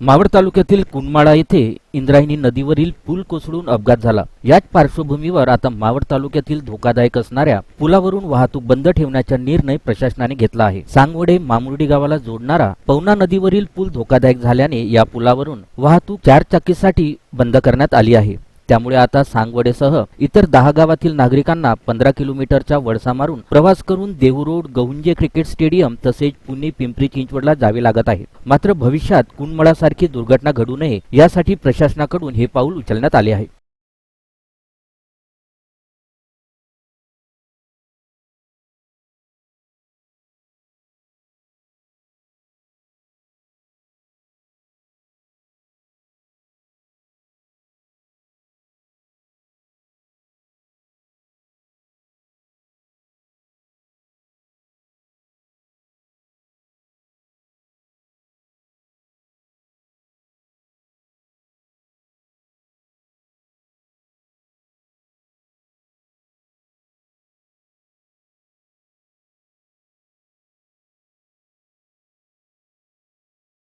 मावळ तालुक्यातील कुनमाळा येथे इंद्रायणी नदीवरील पूल कोसळून अपघात झाला. याच पार्श्वभूमीवर आता मावळ तालुक्यातील धोकादायक असणाऱ्या पुलावरून वाहतूक बंद ठेवण्याचा निर्णय प्रशासनाने घेतला आहे. सांगवडे मामुर्डी गावाला जोडणारा पवना नदीवरील पूल धोकादायक झाल्याने या पुलावरून वाहतूक चार चाकीसाठी बंद करण्यात आली आहे. त्यामुळे आता सांगवडेसह इतर दहा गावातील नागरिकांना पंधरा किलोमीटरचा वळसा मारून प्रवास करून Dehu road Gahunje cricket stadium तसेच पुणे पिंपरी चिंचवडला जावे लागत आहे. मात्र भविष्यात कुणमळासारखी दुर्घटना घडू नये यासाठी प्रशासनाकडून हे पाऊल उचलण्यात आले आहे.